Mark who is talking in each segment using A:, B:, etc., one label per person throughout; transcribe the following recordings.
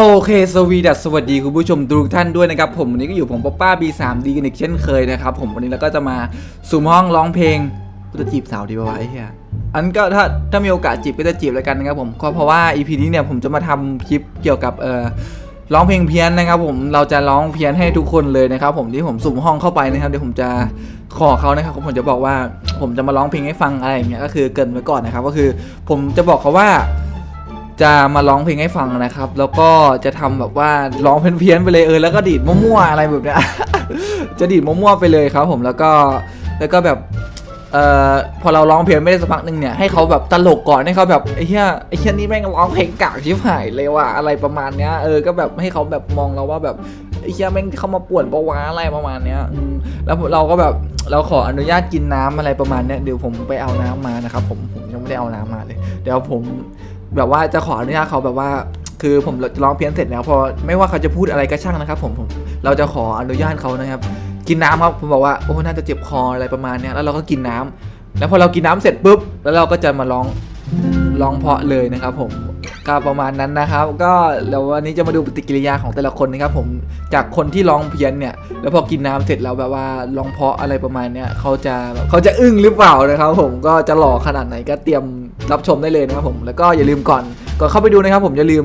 A: โอเคสวีดัสสวัสดีคุณผู้ชมทุกท่านด้วยนะครับผมวันนี้ก็อยู่ผมป๊อปป้า B3D กันอีกเช่นเคยนะครับผมวันนี้เราก็จะมาสุ่มห้องร้องเพลงกูจะจีบสาวดีป่าวะไอ้เหี้ยอันก็ถ้าถ้ามีโอกาสจีบก็จะจีบแล้วกันนะครับผมก็เพราะว่า EP นี้เนี่ยผมจะมาทำคลิปเกี่ยวกับเอ่อร้องเพลงเพี้ยนนะครับผมเราจะร้องเพี้ยนให้ทุกคนเลยนะครับผมที่ผมสุ่มห้องเข้าไปนะครับเดี๋ยวผมจะขอเขานะครับผมจะบอกว่าผมจะมาร้องเพลงให้ฟังอะไรอย่างเงี้ยก็คือเกินไว้ก่อนนะครับก็คือผมจะบอกเขาว่า จะมาร้องเพลงให้ฟังนะครับ แล้วก็จะทำแบบว่าร้องเพี้ยนๆไปเลยเออแล้วก็ดีดมั่วๆอะไรแบบเนี้ยจะดีดมั่วๆไปเลยครับ ผมแล้วก็แล้วก็แบบเอ่อพอเราร้องเพลงไม่ได้สักพักหนึ่งเนี่ยให้เขาแบบตลกก่อนให้เขาแบบไอ้เหี้ยไอ้เหี้ยนี่แม่งร้องเพลงกากชิบหายเลยว่ะอะไรประมาณเนี้ยเออก็แบบให้เขาแบบมองเราว่าแบบไอ้เหี้ยแม่งเข้ามาป่วนปะวะอะไรประมาณเนี้ยแล้วเราก็แบบเราขออนุญาตกินน้ำอะไรประมาณเนี้ยเดี๋ยวผมไปเอาน้ำมานะครับผมผมยังไม่ได้เอาน้ำมาเลย เดี๋ยวผม แบบว่าจะขออนุญาตเขาแบบว่า คือผมร้องเพี้ยนเสร็จแล้วพอไม่ว่าเขาจะพูดอะไรก็ช่างนะครับผมผมเราจะขออนุญาตเขานะครับ กินน้ำครับผมบอกว่าโอ้น่าจะเจ็บคออะไรประมาณนี้แล้วเราก็กินน้ำแล้วพอเรากินน้ำเสร็จปุ๊บแล้วเราก็จะมาร้องร้องเพาะเลยนะครับ ผมก็ประมาณนั้นนะครับ ก็แล้ววันนี้จะมาดูปฏิกิริยาของแต่ละคนนะครับ ผมจากคนที่ร้องเพี้ยนเนี่ย แล้วพอกินน้ำเสร็จแล้วแบบว่าร้องเพาะอะไรประมาณเนี้ยเขาจะเขาจะอึ้งหรือเปล่านะครับ ผมก็จะหล่อขนาดไหนก็เตรียม รับชมได้เลยนะครับผมแล้วก็อย่าลืมก่อนก่อนเข้าไปดูนะครับผมอย่าลืม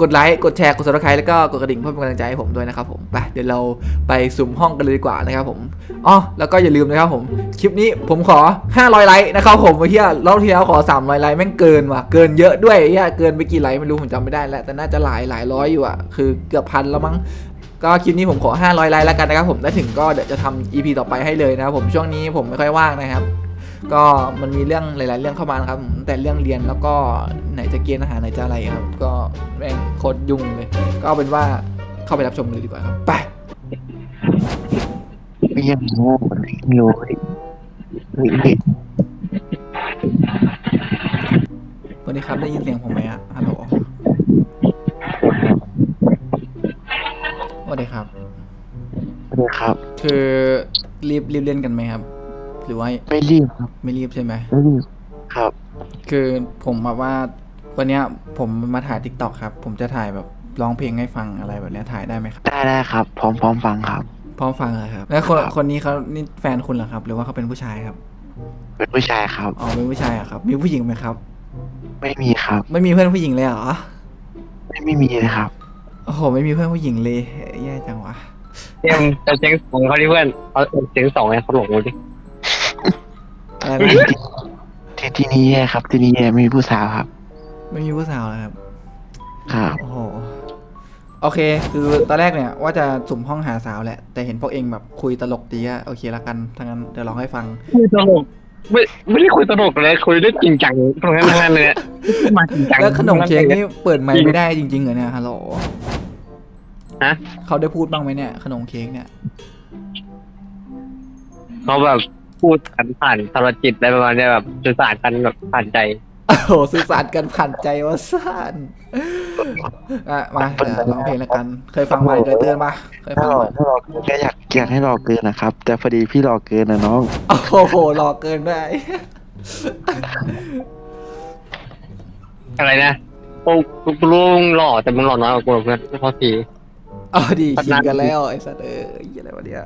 A: กดไลค์กดแชร์กด subscribe แล้วก็กดกระดิ่งเพื่อเป็นกำลังใจให้ผมด้วยนะครับผมไปเดี๋ยวเราไปสุ่มห้องกันเลยดีกว่านะครับผมอ๋อแล้วก็อย่าลืมนะครับผมคลิปนี้ผมขอ 500 ไลค์นะครับผมเฮียรอบที่แล้วขอ 300 ไลค์แม่งเกินว่ะเกินเยอะด้วยเฮียเกินไปกี่ไลค์ไม่รู้ผมจำไม่ได้แล้วแต่น่าจะหลายหลายร้อยอยู่อะคือเกือบพันแล้วมั้งก็คลิปนี้ผมขอ 500 ไลค์แล้วกันนะครับผมถ้าถึงก็เดี๋ยวจะทำ EP ต่อไปให้เลยนะครับผมช่วงนี้ผมไม่ค่อยว่างนะครับ ก็มันมีเรื่องหลาย ๆ เรื่องเข้ามานะครับผมแต่เรื่องเรียนแล้วก็ไหนจะเกณฑ์อาหารไหนจะอะไรครับ ก็แม่งโคตรยุ่งเลย ก็เอาเป็นว่าเข้าไปรับชมเลยดีกว่าครับ ไป
B: ไม่ยังโง่เลยโง่เลยเฮ้ยเฮ้ย
A: สวัสดีครับได้ยินเสียงผมไหมอะฮัลโหลสวัสดีครับ
B: เลยครับ
A: คือรีบรีบเล่นกันไหมครับ หรือว่า
B: ไม่รีบครับ
A: ไม่รีบใช่ไหม
B: ไม่รีบครับ
A: คือผมแบบว่าวันเนี้ยผมมาถ่ายทิกตอกครับ ผมจะถ่ายแบบร้องเพลงให้ฟังอะไรแบบเนี้ยถ่ายได้ไหมครับ
B: ได้ได้ครับ พร้อมพร้อมฟังครับ
A: พร้อมฟังเลยครับ แล้วคน
B: ครับ
A: คนนี้เขานี่แฟนคุณเหรอครับ หรือว่าเขาเป็นผู้ชายครับ
B: เป็นผู้ชายครับ
A: อ๋อเป็นผู้ชายอะครับ มีผู้หญิงไหมครับ
B: ไม่มีครับ
A: ไม่มีเพื่อนผู้หญิงเลยเหรอ
B: ไม่ไม่มีเลยครับ
A: โอ้โห ไม่มีเพื่อนผู้หญิงเลยแย่จังวะ
C: เตรียมจะเสียงสองเขาที่เพื่อนเอาเสียงสองเนี่ยเขาหลงเลยดิ
A: อะไรนะ
B: ที่ที่นี่แย่ครับ ที่นี่แย่ไม่มีผู้สาวครับ
A: ไม่มีผู้สาวเหรอครับ
B: ครับ
A: โอ้โห โอเค คือตอนแรกเนี่ยว่าจะสุ่มห้องหาสาวแหละ แต่เห็นพวกเองแบบคุยตลกดีอะโอเคละกันทั้างนั้นเดี๋ยวร้องให้ฟัง
C: คุยตลกไม่ไม่ได้คุยตลกเลยคุยด้วยจริงจังตรงนั้นทั้งนั้นเลยอะมาจริงจัง
A: แล้วขนมเค้กนี่เปิดไมค์ไม่ได้จริงๆเหรอเนี่ยฮัลโหล
C: ฮะ
A: เขาได้พูดบ้างไหมเนี่ย ขนมเค้กเนี่ย
C: เขาแบบ พูดกันผ่านโทรจิตอะไรประมาณเนี้ยแบบสื่อสารกันแบบผ่านใจ
A: โอ้โหสื่อสารกันผ่านใจว่าสั้นอะมาเดี๋ยวร้องเพลงแล้วกัน เคยฟังไหมเคยเตือนปะเคย
B: ถ้า
A: ฟัง
B: รอ
A: ไหม
B: ถ้ารอเกินก็อยากอยากให้รอเกินนะครับ แต่พอดีพี่รอเกินนะน้อง
A: โอ้โหหลอกเกินได้
C: อะไรนะโอ้กูรู้มึงหล่อแต่มึงหล่อน้อยกว่ากูเพื่อนพอที
A: เอาดีขิงกันแล้วไอ้สัตว์เอ้ยอะไรวะเนี่ย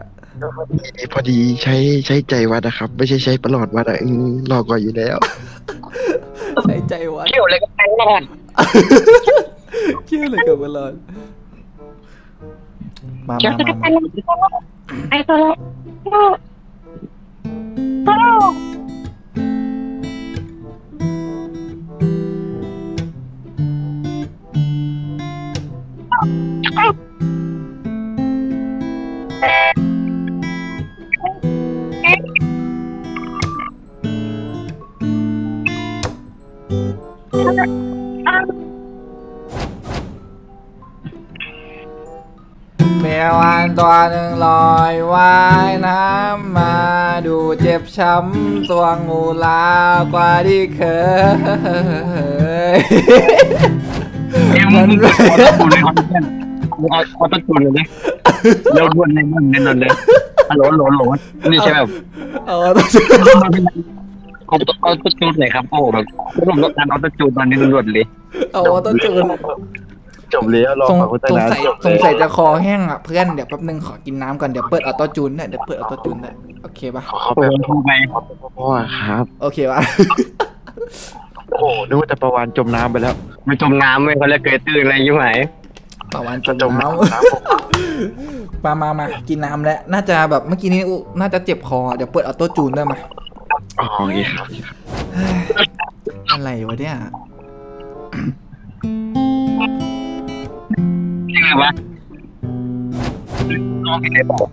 B: พอดีใช้ใช้ใจวัดนะครับ ไม่ใช่ใช้ประหลอดวัดอะอืมรอกว่าอยู่แล้ว
A: ใส่ใจวะ
C: เที่ยวอะไรก็ไปรอด
A: เชื่อเลยกับมันเลยมา
D: เดี๋ยว
A: มา
D: จะ
A: มา
D: ไป
A: มา
D: ไอ้ตัวโลโล
A: แมวอันตัวหนึ่งลอยว่ายน้ำมาดูเจ็บช้ำตัวงูลากว่าที่เคย
C: เอ็มมึงขอตะจูนเลยครับเพื่อนมึงเอาขอตะจูนเลยดิ เร็วด่วนเลยมึงแน่นอนเลยฮัลโหลโหลโหลนี่ใช่แบบ
A: เอาต้อง
C: เอาเอาตะจูนหน่อยครับโอ้โหแบบผมต้องการเอาตะจูนตอนนี้ด่วนเลย
A: เอาต้องจูน
B: จบแล้วรอ
A: สงส
B: ง
A: ง
B: นา
A: สัยสงสัยจะคอแห้งอะเพื่อนเดี๋ยวแป๊บนึงขอกินน้ำก่อนเดี๋ยวเปิดออโต้จูนเนี่ยเดี๋ยวเปิดออโต้จูนเนี่ยโอเคปะ
B: ขอเข้า
C: โท
B: ไป
C: รโทรไป
B: พ่อครับ
A: โอเคปะ
B: โอ้โหนึกว่าจะประวานจมน้ำไปแล้ว
C: ไปจมน้ำไม่เขาเรียเกยตื้นอะไรอยุ่งไหน
A: ต่อวันจม
B: จม
A: น้ำ
B: มา
A: มามากินน้ำแล้วน่าจะแบบเมื่อกี้นี้อุ๊น่าจะเจ็บคอ เดี๋ยวเปิดออโต้จูนได้มา
B: อ๋อโอเคครับ
A: อะไรวะเนี่ย
C: ชื่ออะไรวะน้องพี่ไหนบอก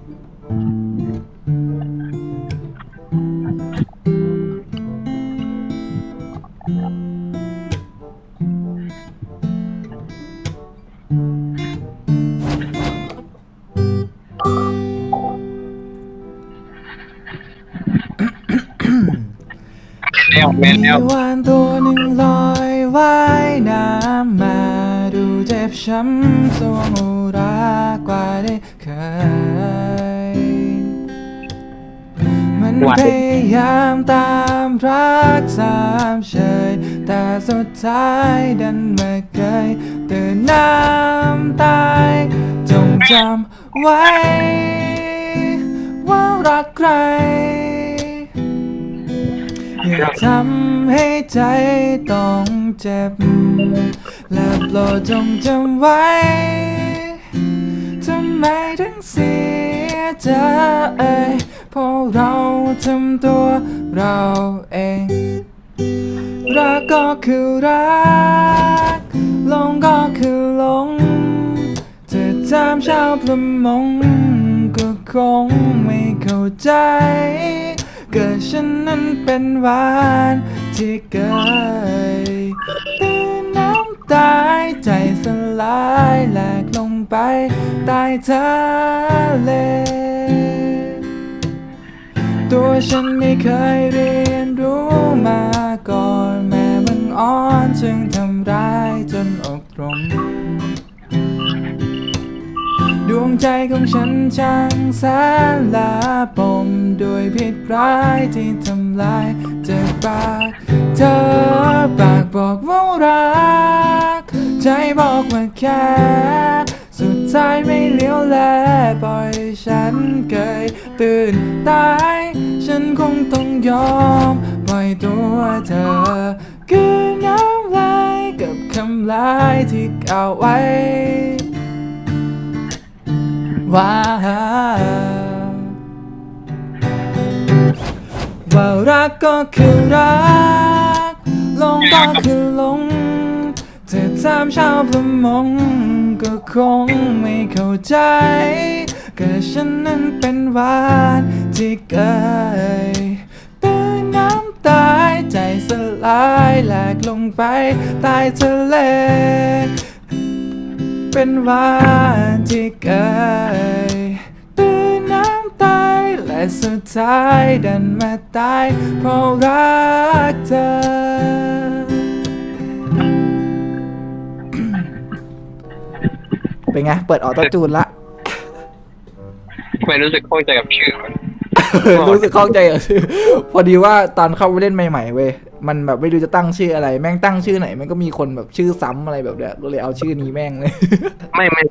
C: แล้วแม่นแล้ว
A: มีวานตัวหนึ่งลอยว่ายน้ำมาดูเจ็บช้ำสวงอุรากว่าได้เคย มันพยายามตามรักสามเฉยแต่สุดท้ายดันมาเกยตื่นน้ำตายจงจำไว้ ว่ารักใคร อย่าทำให้ใจต้องเจ็บ และโปรดจงจำไว้ทำไมถึงเสียใจเพราะเราทำตัวเราเอง รักก็คือรักหลงก็คือหลงเธอถามชาวประมงก็คงไม่เข้าใจ เกิดฉันนั้นเป็นหวานที่เกยตื่นน้ำตายใจสลายแหลกลงไปใต้ทะเล ตัวฉันไม่เคยเรียนรู้มาก่อน แม้มันอ่อนจึงทำร้ายจนอกตรม ดวงใจของฉันช่างสนลาปมด้วยพิษร้ายที่ทำลายจากปากเธอปากบอกว่ารัก ใจบอกว่าแค่สุดท้ายไม่เลี้ยวแลปล่อยฉันเกยตื่นตายฉันคงต้องยอมปล่อยตัวเธอคือน้ำลายกับคำลายที่กล่าวไว้ ว่า ว่ารักก็คือรัก ลงก็คือลงเธอถามชาวประมงก็คงไม่เข้าใจก็ฉันนั้นเป็นวานที่เกยตื่นน้ำตายใจสลายแหลกลงไปใต้ทะเล เป็นวาน ที่เกยตื่นน้ำตายและสุดท้ายดันมาตายเพราะรักเธอ เป็นไง เปิดออโต้จูนละ
C: ไม่รู้สึกข้องใจกับชื่อมัน
A: รู้สึกเข้าใจเหรอชื่อพอดีว่าตอนเข้าไปเล่นใหม่ๆเว้ย มันแบบไม่รู้จะตั้งชื่ออะไร แม่งตั้งชื่อไหน มันก็มีคนแบบชื่อซ้ำอะไรแบบเนี้ยก็เลยเอาชื่อนี้แม่งเลย
C: ไม่ไม่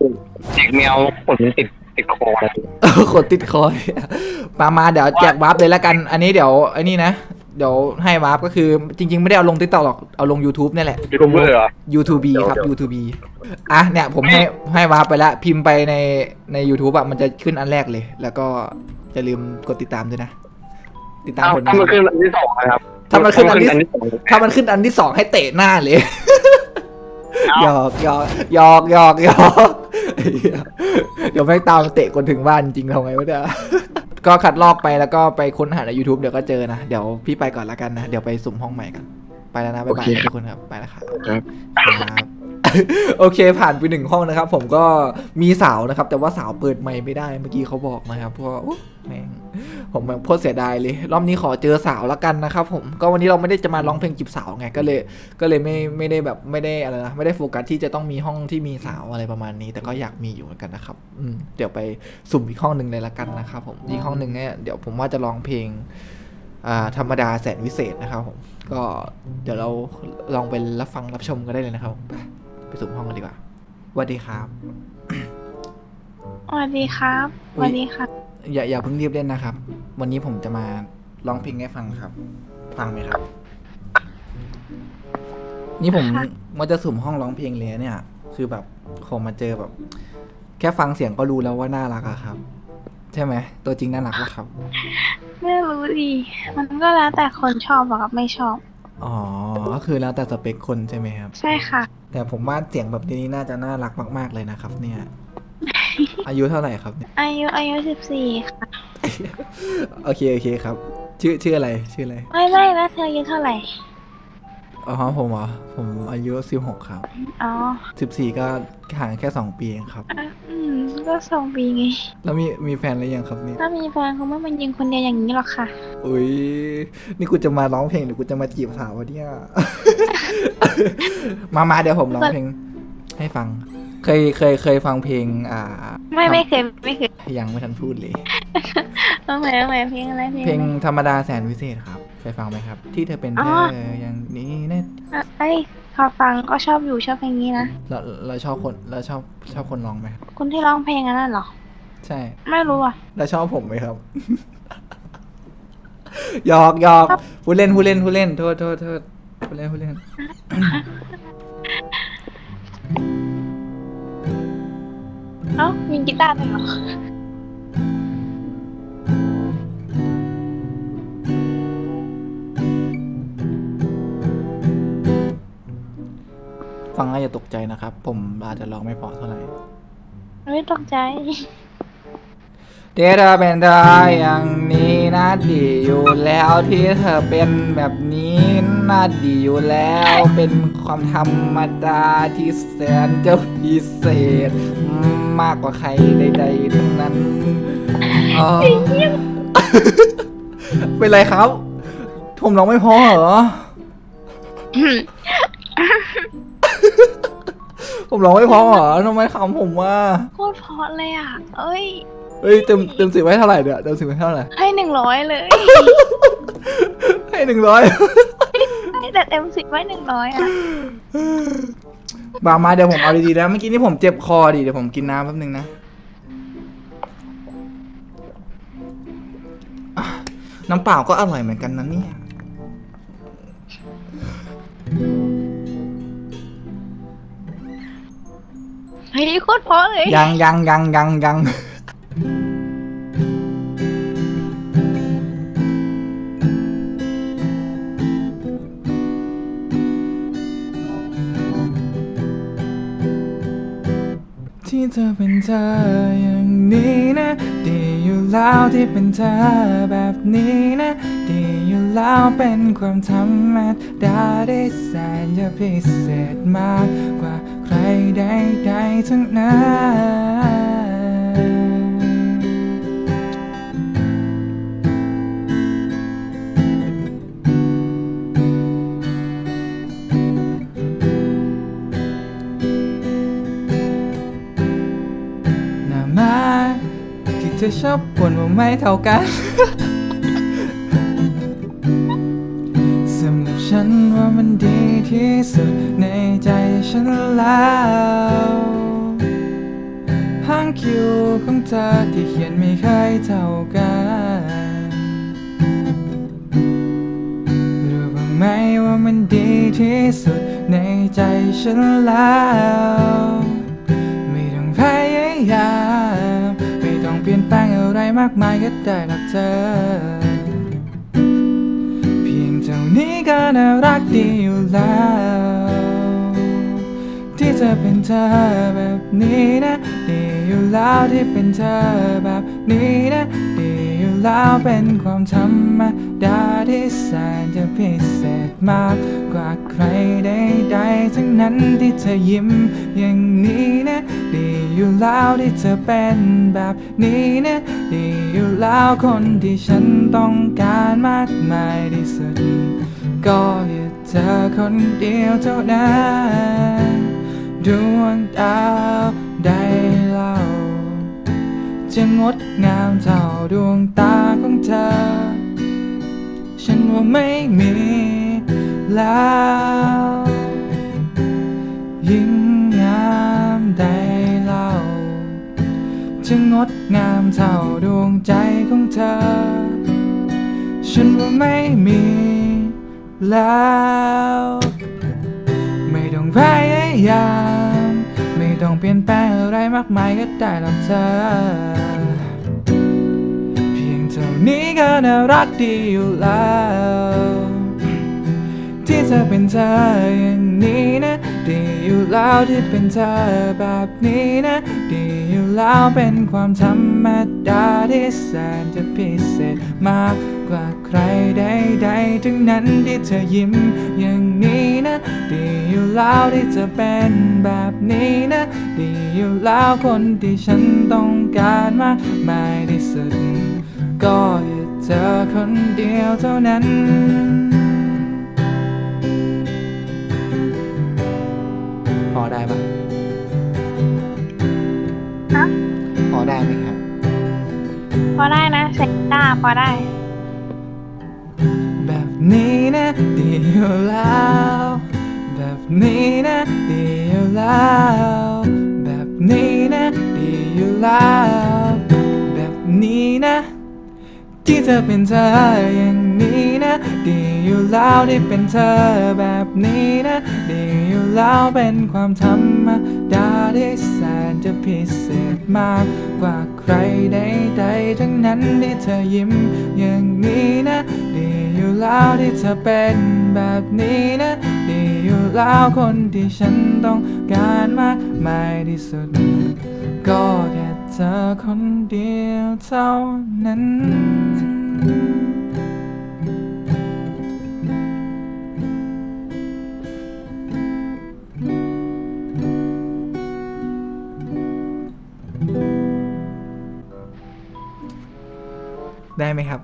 C: เด็กแมวขนมันติดติดคออะไร
A: กดติดคอยมามาเดี๋ยวแจกวาร์ปเลยละกัน อันนี้เดี๋ยวไอ้นี่นะ เดี๋ยวให้วาร์ปก็คือจริง ๆ ไม่ได้เอาลงติ๊กต็อกหรอก เอาลง YouTube นี่แหละ
C: ยูทูบเบอร์เหรอ
A: YouTube ครับ YouTube อะเนี่ยผมให้ให้วาร์ปไปละ พิมพ์ไปในใน YouTube อะมันจะขึ้นอันแรกเลย แล้วก็อย่าลืมกดติดตามด้วยนะ ติดตาม
C: เอา
A: ผลงา
C: ถ้านมันขึ้นอันที่สองนะครับ
A: ถ้ามันขึ้นอันที่
C: ที่สอง
A: ถ้ามันขึ้นอันที่สองให้เตะหน้าเลย
C: เอา
A: หยอกหยอกหยอกหยอกหยอกไอ้เหี้ยเดี๋ยวแม่งตามเตะคนถึงบ้านจริงทำไงวะเนี่ยก็คัดลอกไปแล้วก็ไปค้นหาใน YouTube เดี๋ยวก็เจอนะ เดี๋ยวพี่ไปก่อนละกันนะ เดี๋ยวไปสุ่มห้องใหม่กันไปแล้วนะบ๊ายบาย
B: โอเคครับ
A: ทุกคนครับ ไปแล้วครับ
B: ครับ
A: ครับโอเคผ่านไปหนึ่งห้องนะครับ ผมก็มีสาวนะครับ แต่ว่าสาวเปิดไมค์ไม่ได้เมื่อกี้เขาบอกนะครับเพราะว่าอุ๊ยแม่ง ผมแบบโคตรเสียดายเลย รอบนี้ขอเจอสาวแล้วกันนะครับผมก็วันนี้เราไม่ได้จะมาร้องเพลงจีบสาวไงก็เลยก็เลยไม่ไม่ได้แบบไม่ได้อะไรนะไม่ได้โฟกัสที่จะต้องมีห้องที่มีสาวอะไรประมาณนี้ แต่ก็อยากมีอยู่เหมือนกันนะครับอืมเดี๋ยวไปสุ่มอีกห้องหนึ่งเลยละกันนะครับผมอีกห้องหนึ่งเนี่ยเดี๋ยวผมว่าจะร้องเพลงอ่าธรรมดาแสนวิเศษนะครับผมก็เดี๋ยวเราลองไปรับฟังรับชมกันได้เลยนะครับไปไปสุ่มห้องกันดีกว่าสวัสดีครับ
D: สวัสดีครับสวัสดีครับ
A: อย่าอย่าเพิ่งรีบเล่นนะครับ วันนี้ผมจะมาร้องเพลงให้ฟังครับ ฟังไหมครับ นี่ผม
D: ค่ะ
A: มันจะสุ่มห้องร้องเพลงเลยเนี่ย คือแบบผมมาเจอแบบ แค่ฟังเสียงก็รู้แล้วว่าน่ารักอะครับ ใช่ไหมตัวจริงน่ารักปะครับ
D: ไม่รู้ดิมันก็แล้วแต่คนชอบอะครับไม่ชอบ
A: อ๋อ ก็คือแล้วแต่สเปคคนใช่ไหมครับ
D: ใช่ค่ะ
A: แต่ผมว่าเสียงแบบนี้น่าจะน่ารักมาก ๆเลยนะครับ เนี่ย อายุเท่าไหร่ครับเนี่ย
D: อายุอายุสิบสี่ค่ะ
A: โอเคโอเคครับ ชื่อชื่ออะไรชื่ออะไร
D: ไม่ไม่แล้วเธออายุเท่าไหร่
A: อ๋อผมเหรอผมอายุสิบหกครับ
D: อ๋อ
A: สิบสี่ก็ห่างแค่สองปีเองครับ
D: อะอืมก็สองปีไง
A: แล้วมีมีแฟนหรือยังครับเนี่ย
D: ถ้ามีแฟนคงไม่มายิงคนเดียวอย่างนี้หรอกค่ะ
A: อุ้ยนี่กูจะมาร้องเพลงหรือกูจะมาจีบสาววะเนี่ย มามาเดี๋ยวผมร้องเพลงให้ฟัง เคยเคยเคยฟังเพลง อ่า
D: ไม่ไม่เคยไม่เคย
A: ยังไม่ทันพูดเลย
D: เอาใหม่เอาใหม่เพลงอะไรเพลง
A: เพลง
D: อะไร
A: ธรรมดาแสนวิเศษครับเคยฟังไหมครับ ที่เธอเป็น
D: อ๋
A: เธ
D: อ
A: ออย่างนี้เนี่ย
D: อะเอ้ยพอฟังก็ชอบอยู่ชอบเพลงนี้นะ
A: เราเราชอบคนเราชอบชอบคนร้องไหมครับ
D: คนที่ร้องเพลงอันนั้นเหรอ
A: ใช่
D: ไม่รู้อะ
A: แล้วชอบผมไหมครับหยอกหยอกพูดเล่นพูดเล่นพูดเล่นโทษโทษโทษพูดเล่นพูดเล่น
D: เอ้ามีกีตาร์ด้วยเหรอ
A: ฟังแล้วอย่าตกใจนะครับ ผมอาจจะร้องไม่เพอเท่าไหร่
D: ไม่ตกใจ
A: เธอเป็นเธออย่างนี้นะดีอยู่แล้วที่เธอเป็นแบบนี้น่าดีอยู่แล้ว เป็นความธรรมดาที่แสนจะพิเศษมากกว่าใครใดๆทั้งนั้นอ๋อเป็นไรครับ ผมร้องไม่พอเหรอ ผมร้องไม่พอเหรอทำไมคำผมว่า
D: โคตรเพราะเลยอะ เอ้ย
A: เฮ้ยเต็มเต็มสิบไว้เท่าไหร่เนี่ยเต็มสิบไว้เท่าไหร่
D: ให้หนึ่งร้อยเลย
A: ให้หนึ่งร้อย
D: แต่เต็มสิบไว้หนึ่งร้อยอะ
A: บางมาเดี๋ยวผมเอาดีๆนะเมื่อกี้นี่ผมเจ็บคอดิเดี๋ยวผมกินน้ำแป๊บนึงนะอะน้ำเปล่าก็อร่อยเหมือนกันนะเนี่ย
D: เฮ้ยโคตรเพราะเลย
A: ยังยังยังยังยัง เธอเป็นเธออย่างนี้นะดีอยู่แล้วที่เป็นเธอแบบนี้นะดีอยู่แล้วเป็นความธรรมดาได้แสนจะพิเศษมากกว่าใครใดๆทั้งนั้น ชอบบ่นว่าไม่เท่ากันสำหรับฉันว่ามันดีที่สุดในใจฉันแล้วห้างคิวของเธอที่เขียนไม่เคยเท่ากันรู้บ้างไหมว่ามันดีที่สุดในใจฉันแล้ว ไม่ต้องพยายาม มากมายก็ได้รักเธอ เพียงเท่านี้ก็น่ารักดีอยู่แล้ว ที่จะเป็นเธอแบบนี้นะ ดีอยู่แล้วที่เป็นเธอแบบนี้นะ แล้วเป็นความธรรมดาที่แสนจะพิเศษมากกว่าใครใดๆทั้งนั้นที่เธอยิ้มอย่างนี้นะดีอยู่แล้วที่เธอเป็นแบบนี้นะดีอยู่แล้วคนที่ฉันต้องการมากมายที่สุดก็แค่เธอคนเดียวเท่านั้นดวงดาวได้ จะงดงามเท่าดวงตาของเธอ ฉันว่าไม่มีแล้ว ยิ่งงามใดจะงดงามเท่าดวงใจของเธอ ฉันว่าไม่มีแล้ว ไม่ต้องพยายาม ต้องเปลี่ยนแปลงอะไรมากมายก็ได้หรอกเธอ เพียงเท่านี้ก็น่ารักดีอยู่แล้ว ที่เธอเป็นเธออย่าง นี้นะ ดีอยู่แล้วที่เป็นเธอแบบนี้นะ ดีอยู่แล้วเป็นความธรรมดาที่แสนจะพิเศษมากกว่าใครใดๆทั้งนั้นที่เธอยิ้มอย่างนี้นะ ดีอยู่แล้วที่จะเป็นแบบนี้นะ ดีอยู่แล้วคนที่ฉันต้องการมากมายที่สุด ก็เธอคนเดียวเท่านั้น อได้
D: นะเซ็กต้าพอได้
A: แบบนี้นะดีอยู่แล้ว แบบนี้นะดีอยู่แล้ว แบบนี้นะดีอยู่แล้ว แบบนี้นะ ที่เธอเป็นเธออย่างนี้นะดี อยู่แล้วที่เป็นเธอแบบนี้นะดีอยู่แล้วเป็นความธรรมดาที่แสนจะพิเศษมากกว่าใครใดๆทั้งนั้นที่เธอยิ้มอย่างนี้นะดีอยู่แล้วที่เธอเป็นแบบนี้นะดีอยู่แล้วคนที่ฉันต้องการมากมายที่สุด ก็แค่เธอคนเดียวเท่านั้น ได้ไหมครับ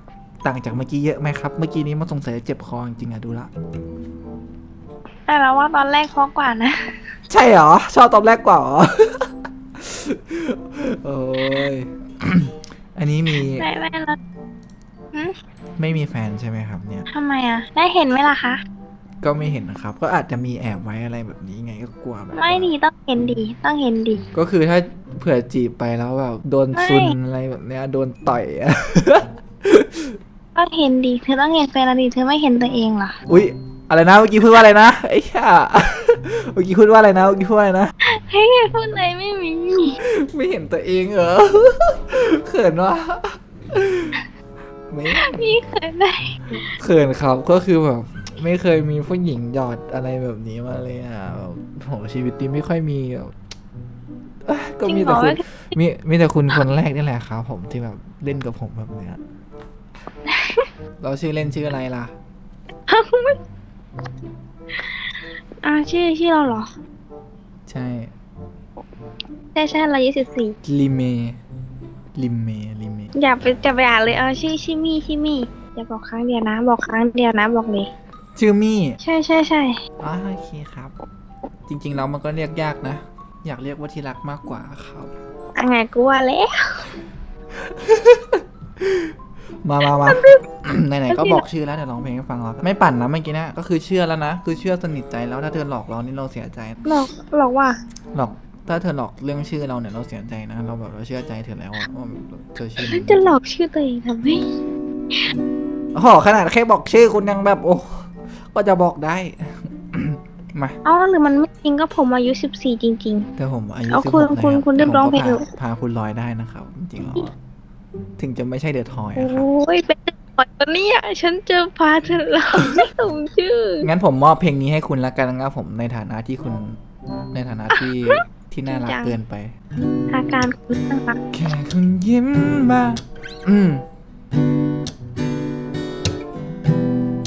A: ต่างจากเมื่อกี้เยอะไหมครับ เมื่อกี้นี้มันสงสัยจะเจ็บคอจริงๆอะดูละ
D: แต่เราว่าตอนแรกเพราะกว่านะ
A: ใช่เหรอ ชอบตอนแรกกว่าเหรอ โอ้ย อันนี้มี
D: ไม่ไม่เราหืม
A: ไม่มีแฟนใช่ไหมครับเนี่ย
D: ทำไมอะ ได้เห็นไหมล่ะคะ
A: ก็ไม่เห็นนะครับ ก็อาจจะมีแอบไว้อะไรแบบนี้ไงก็กลัวแบบ
D: ไม่ดีต้องเห็นดีต้องเห็นดี
A: ก็คือถ้าเผื่อจีบไปแล้วแบบโดน
D: ไม่
A: ซุนอะไรแบบเนี้ยโดนต่อยอะ
D: ก็เห็นดีเธอต้องเห็นแฟนเราดีเธอไม่เห็นตัวเองเหรอ
A: อุ๊ยอะไรนะเมื่อกี้พูดว่าอะไรนะไอ้ห่าเมื่อกี้พูดว่าอะไรนะเมื่อกี้พูดว่าอะไรนะ
D: เฮ้ยพูดอะไรไม่มี
A: ไม่เห็นตัวเองเหรอเขินวะไม่
D: นี่เคยได้
A: เขินครับก็คือแบบไม่เคยมีผู้หญิงหยอดอะไรแบบนี้มาเลยอะแบบโหชีวิตนี้ไม่ค่อยมีแบบเอ้ยก็มีแต่คุณมีมีแต่คุณคนแรกนี่แหละครับ ผมที่แบบเล่นกับผมแบบเนี้ย เราชื่อเล่นชื่ออะไรล่ะ
D: อ่าชื่อชื่อเราเหรอ
A: ใช่
D: ใช่ใช่เรายี่สิบสี่
A: ลิเมลิเมลิเม
D: อย่าไปจะไปอ่านเลยเอาชื่อชิมี่ชิมี่อย่าบอกครั้งเดียวนะ บอกครั้งเดียวนะบอกเลย
A: ชื่อมี่
D: ใช่ใช่ใช่
A: อ่าโอเคครับ จริงๆแล้วมันก็เรียกยากนะ อยากเรียกว่าที่รักมากกว่าครับ
D: อะไรกูว่าแล้ว
A: มามามาไหนๆก็บอกชื่อแล้วเดี๋ยวร้องเพลงให้ฟังแล้วกันไม่ปั่นนะเมื่อกี้เนะก็คือเชื่อแล้วนะคือเชื่อสนิทใจแล้วถ้าเธอหลอกเรานี่เราเสียใจ
D: หลอกหลอกว่า
A: หลอกถ้าเธอหลอกเรื่องชื่อเราเนี่ยเราเสียใจนะ เราแบบเราเชื่อใจเธอแล้วอะว่าเธอชื่อนี้
D: จะหลอกชื่อตัวเองทำไม
A: โอ้โหขนาดแค่บอกชื่อคุณยังแบบโอ้ก็จะบอกได้ มา
D: เอาหรือมันไม่จริงก็ผมอายุสิบสี่จริง
A: แต่ผมอายุ
D: เอา
A: สิบ
D: คุ
A: ห
D: ณ
A: ก
D: คุณคุณเรียบร้องเพลง
A: พา
D: เถอะ
A: พาคุณลอยได้นะครับจริงๆแล้วอะ ถึงจะไม่ใช่เดอะทอย
D: ๆ
A: อะครับ
D: โอ้ยเป็นปอยตัวเนี้ยฉันเจอพาเธอแล้วไม่สมชื่อ
A: งั้นผมมอบเพลงนี้ให้คุณละกันนะครับผมในฐานะที่คุณในฐานะที่ที่น่ารัก
D: จริงจัง
A: เกินไป
D: อาการคุณน่ารัก
A: แค่คุณยิ้มมา อืม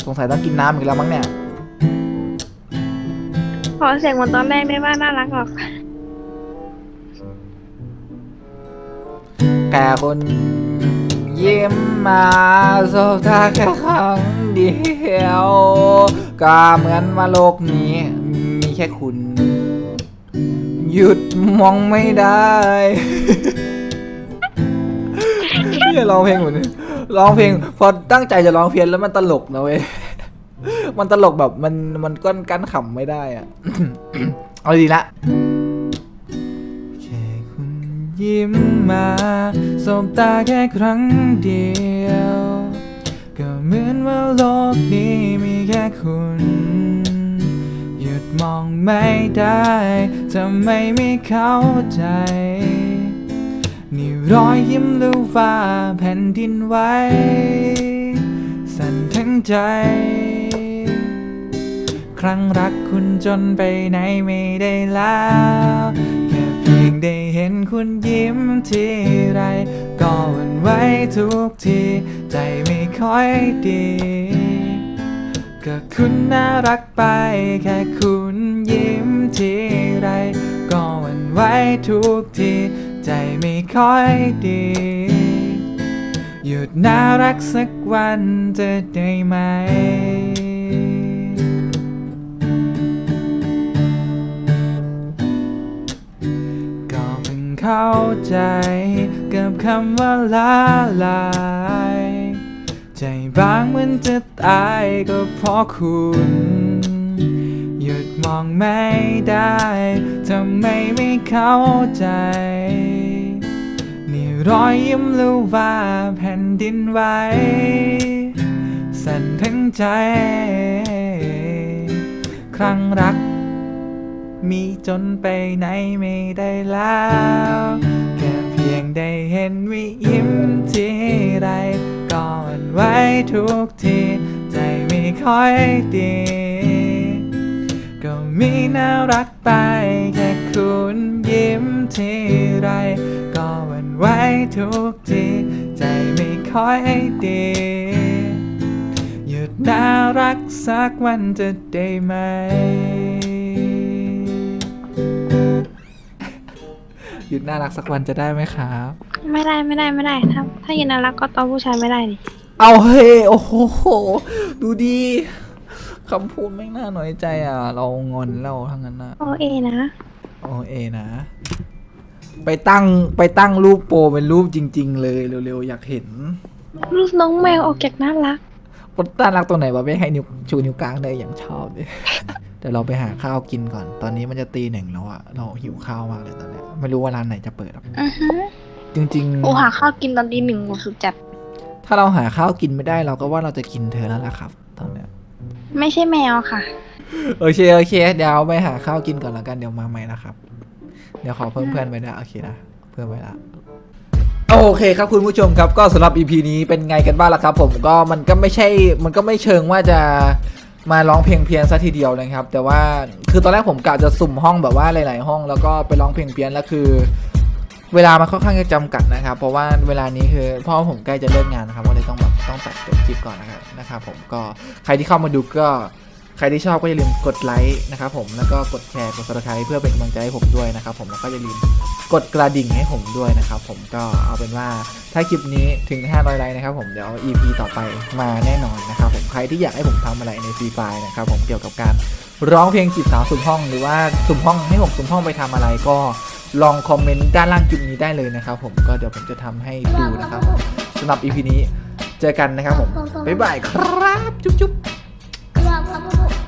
A: สงสัยต้องกินน้ำอีกแล้วมั้งเนี่ย
D: ขอเสียงเหมือนตอนแรกได้ว่าน่ารักหรอก
A: แค่คุณยิ้มมาสบตาแค่ครั้งเดียว ก็เหมือนว่าโลกนี้ มีแค่คุณ หยุดมองไม่ได้เนี่ยร้องเพลงเหมือนร้องเพลง พอตั้งใจจะร้องเพี้ยนแล้วมันตลกนะเว้ยมันตลกแบบมันมันก้นกั้นขำไม่ได้อะเอาดีละ ยิ้มมาสบตาแค่ครั้งเดียว ก็เหมือนว่าโลกนี้มีแค่คุณ หยุดมองไม่ได้ทำไมไม่เข้าใจ นี่รอยยิ้มหรือฟ้าแผ่นดินไหวสั่นทั้งใจครั้งรักคุณจนไปไหนไม่ได้แล้ว ได้เห็นคุณยิ้มทีไรก็หวันไหวทุกทีใจไม่ค่อยดีก็คุณน่ารักไปแค่คุณยิ้มทีไรก็หวันไหวทุกทีใจไม่ค่อยดี หยุดน่ารักสักวันจะได้ไหม เข้าใจ กับคำว่าลาลาย ใจบางเหมือนจะตายก็เพราะคุณ หยุดมองไม่ได้ทำไมไม่เข้าใจ นี่รอยยิ้มหรือว่าแผ่นดินไหวสั่นทั้งใจ ครั้งรัก มีจนไปไหนไม่ได้แล้ว แค่เพียงได้เห็นวิยิ้มทีไรก็หวนไหวทุกที ใจไม่ค่อยดี ก็มีน่ารักไปแค่คุณยิ้มทีไรก็หวันไหวทุกที ใจไม่ค่อยดีหยุดน่ารักสักวันจะได้ไหม ยุดน่ารักสักวันจะได้ไหมครับ
D: ไม่ได้ไม่ได้ไม่ได้ ถ้าถ้ายินน่ารักก็ตอบผู้ชายไม่ได้ดิ
A: เอาเฮ้ยโอ้โหดูดีคำพูดไม่น่าน้อยใจอะ เรางอนแล้วทั้งนั้นนะ
D: โอเอนะ
A: โอเอนะ ไปตั้งไปตั้งรูปโปรเป็นรูปจริง ๆ เลยเร็วๆอยากเห็น
D: รูปน้องแมวออกจากน่ารัก
A: ปนต้ารักตัวไหนวะไม่ให้นิ้วชูนิ้วกลางได้อย่างชอบเลย เดี๋ยวเราไปหาข้าวกินก่อน ตอนนี้มันจะตีหนึ่งแล้วอะเราหิวข้าวมากเลยตอนเนี้ยไม่รู้ว่าร้านไหนจะเปิดอะ
D: อือฮึ
A: จริง
D: โอหาข้าวกินตอนตีหนึ่งสุดจัด
A: ๆถ้าเราหาข้าวกินไม่ได้เราก็ว่าเราจะกินเธอแล้วล่ะครับ ตอนเนี้ย
D: ไม่ใช่แมวค่ะ
A: โอเคโอเค เดี๋ยวไปหาข้าวกินก่อนแล้วกันเดี๋ยวมาใหม่นะครับ เดี๋ยวขอเพิ่มเพื่อนไปนะโอเคนะเพิ่มไปละโอเคครับคุณผู้ชมครับก็สำหรับ EP นี้เป็นไงกันบ้างล่ะครับ ผมก็มันก็ไม่ใช่มันก็ไม่เชิงว่าจะ มาร้องเพลงเพี้ยนซะทีเดียวเลยครับ แต่ว่าคือตอนแรกผมกะจะสุ่มห้องแบบว่าหลาย ๆ ห้อง แล้วก็ไปร้องเพลงเพี้ยนแล้วคือ เวลามันค่อนข้างจะจำกัดนะครับ เพราะว่าเวลานี้คือพ่อผมใกล้จะเลิกงานนะครับก็เลยต้องแบบต้องตัดจบคลิปก่อนนะครับนะครับ ผมก็ใครที่เข้ามาดูก็ ใครที่ชอบก็อย่าลืมกดไลค์นะครับผมแล้วก็กดแชร์กด subscribe เพื่อเป็นกำลังใจให้ผมด้วยนะครับผมแล้วก็อย่าลืมกดกระดิ่งให้ผมด้วยนะครับผมก็เอาเป็นว่าถ้าคลิปนี้ถึง 500 ไลค์นะครับผมเดี๋ยว EP ต่อไปมาแน่นอนนะครับผมใครที่อยากให้ผมทำอะไรในฟรีไฟนะครับผมเกี่ยวกับการร้องเพลงจีบสาวสุ่มห้องหรือว่าสุ่มห้องให้ผมสุ่มห้องไปทำอะไรก็ลองคอมเมนต์ด้านล่างคลิปนี้ได้เลยนะครับผมก็เดี๋ยวผมจะทำให้ดูนะครับสำหรับ EP นี้เจอกันนะครับผมบ๊ายบายครับ จุ๊บ จุ๊บ
E: Wow,